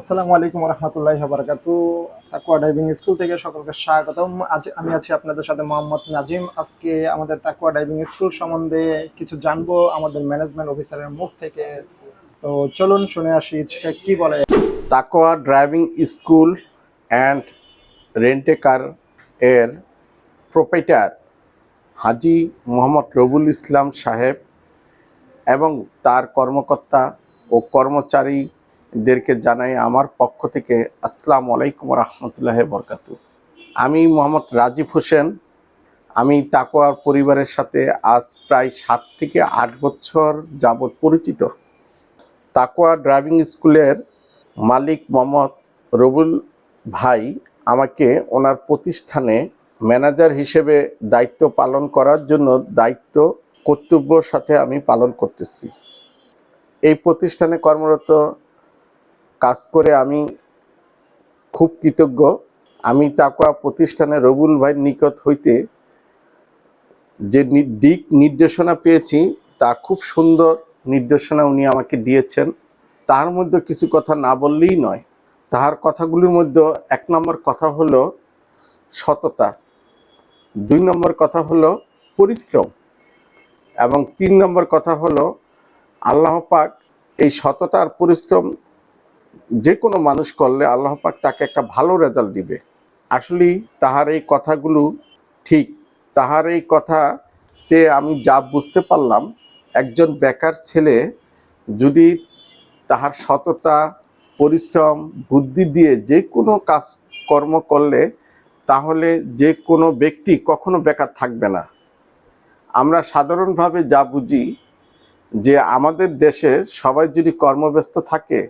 আসসালামু আলাইকুম রহমতুল্লাহ বারকাতু তাকুয়া ড্রাইভিং স্কুল থেকে সকলকে স্বাগতম। আজ আমি আছি আপনাদের সাথে মোহাম্মদ নাজিম। আজকে আমাদের তাকুয়া ড্রাইভিং স্কুল সম্বন্ধে কিছু জানব আমাদের ম্যানেজমেন্ট অফিসারের মুখ থেকে। তো চলুন শুনে আসি সে কি বলে। তাকোয়া ড্রাইভিং স্কুল অ্যান্ড রেন্টে কার এর প্রোপাইটার হাজি মোহাম্মদ রবুল ইসলাম সাহেব এবং তার কর্মকর্তা ও কর্মচারীদেরকে জানাই আমার পক্ষ থেকে আসসালামু আলাইকুম রহমতুল্লাহ বরকাতু। আমি মোহাম্মদ রাজীব হোসেন। আমি তাকোয়ার পরিবারের সাথে আজ প্রায় সাত থেকে আট বছর যাবৎ পরিচিত। তাকোয়া ড্রাইভিং স্কুলের মালিক মোহাম্মদ রবুল ভাই আমাকে ওনার প্রতিষ্ঠানে ম্যানেজার হিসেবে দায়িত্ব পালন করার জন্য দায়িত্ব, কর্তব্যর সাথে আমি পালন করতেছি। এই প্রতিষ্ঠানে কর্মরত কাজ করে আমি খুব কৃতজ্ঞ। আমি তাকুয়া প্রতিষ্ঠানে রবুল ভাইয়ের নিকট হইতে যে দিক নির্দেশনা পেয়েছি, তা খুব সুন্দর নির্দেশনা উনি আমাকে দিয়েছেন। তার মধ্যে কিছু কথা না বললেই নয়। তাহার কথাগুলির মধ্যে এক নম্বর কথা হলো সততা। দুই নম্বর কথা হলো পরিশ্রম। এবং তিন নম্বর কথা হলো আল্লাহ পাক এই সততার পরিশ্রম যে কোনো মানুষ করলে আল্লাহ পাক তাকে একটা ভালো রেজাল্ট দিবে। আসলেই তাহার এই কথাগুলো ঠিক। তাহার এই কথাতে আমি যা বুঝতে পারলাম, একজন বেকার ছেলে যদি তাহার সততা, পরিশ্রম, বুদ্ধি দিয়ে যে কোনো কাজ, কর্ম করলে তাহলে যে কোনো ব্যক্তি কখনো বেকার থাকবে না। আমরা সাধারণভাবে যা বুঝি যে আমাদের দেশে সবাই যদি কর্মব্যস্ত থাকে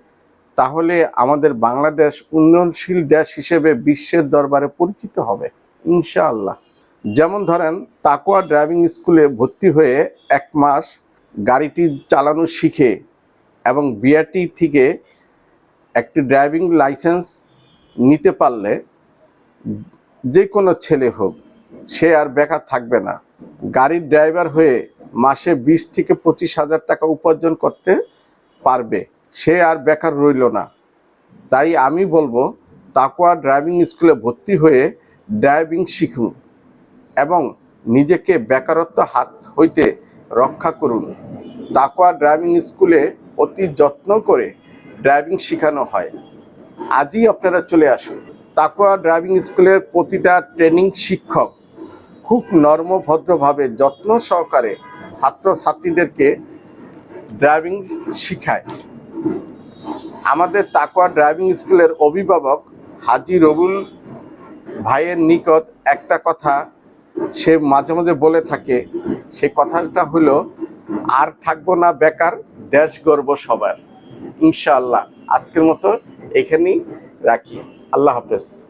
তাহলে আমাদের বাংলাদেশ উন্নয়নশীল দেশ হিসেবে বিশ্বের দরবারে পরিচিত হবে, ইনশাআল্লাহ। যেমন ধরেন, তাকোয়া ড্রাইভিং স্কুলে ভর্তি হয়ে এক মাস গাড়িটি চালানো শিখে এবং বিআরটি থেকে একটি ড্রাইভিং লাইসেন্স নিতে পারলে যে কোনো ছেলে হোক, সে আর বেকার থাকবে না। গাড়ির ড্রাইভার হয়ে মাসে বিশ থেকে পঁচিশ হাজার টাকা উপার্জন করতে পারবে। সে আর বেকার রইল না। তাই আমি বলব তাকোয়া ড্রাইভিং স্কুলে ভর্তি হয়ে ড্রাইভিং শিখুন এবং নিজেকে বেকারত্ব হাত হইতে রক্ষা করুন। তাকোয়া ড্রাইভিং স্কুলে অতি যত্ন করে ড্রাইভিং শেখানো হয়। আজই আপনারা চলে আসুন। তাকুয়া ড্রাইভিং স্কুলের প্রতিটা ট্রেনিং শিক্ষক খুব নর্মভদ্রভাবে যত্ন সহকারে ছাত্রছাত্রীদেরকে ড্রাইভিং শিখায়। আমাদের তাকুয়া ড্রাইভিং স্কুলের অভিভাবক হাজি রবুল ভাইয়ের নিকট একটা কথা সে মাঝে মাঝে বলে থাকে। সে কথাটা হলো, আর থাকব না বেকার, দেশ গর্ব সবার। ইনশাআল্লাহ। আজকের মতো এখানেই রাখি। আল্লাহ হাফেজ।